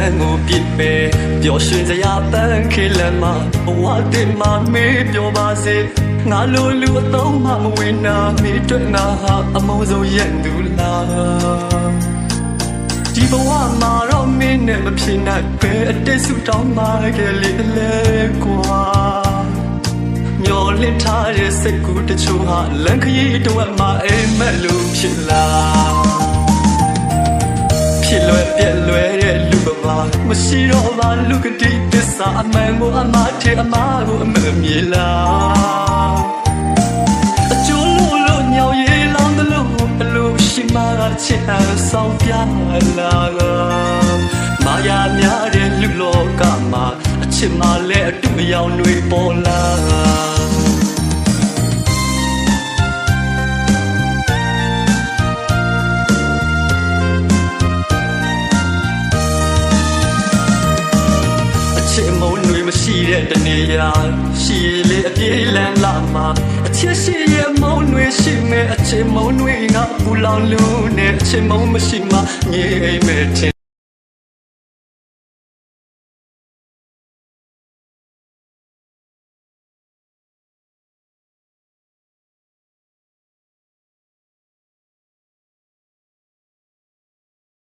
န်းကိုပြစ်ပဲပျော်ရွှင်စရာပန်းခေလမ်းမှာဘဝတင်မှာမေးပြောပါစေငါလိုလူအသုံးမှမဝင်နာမိတွေ့ငါဟာအမုန်းဆုံးရဲ့သူလားဒီဘဝမှာတော့မင်းနဲ့မဖြစ်နိုင်ပဲအတိတ်ဆူတောင်းပါခဲ့လေလေကွာမျောလင့်ထားတဲ့စိတ်ကူးတချို့ဟာလန်ခရီးတော့မှအိမ်မက်လို့ဖြစ်လာဖြစ်လွယ်ပြက်လွယ်တဲ့လူက ပါမရှိတော့ပါလူကတိတစ္ဆာအမှန်ကိုအမှားထဲအမှားကိုအမှန်မြေလားအကျိုးလို့လို့ညောင်ရည်လောင်းတယ်လို့ဘလို့ရှိမှချစ်ဟန်ဆောင်ပြလာကမာယာများတဲ့လူလောကမှာအချစ်မှလည်းအတူအယောင်တွေပေါ်လာ ရှိတဲ့တနေရာရှိရလေအပြေးလန်းလာမှာအချစ်ရှိရမုန်းတွေရှိမဲ့အချစ်မုန်းတွေငါပူလောင်လို့နဲ့အချစ်မုန်းမရှိမှငြိမ်မဲ့ထင်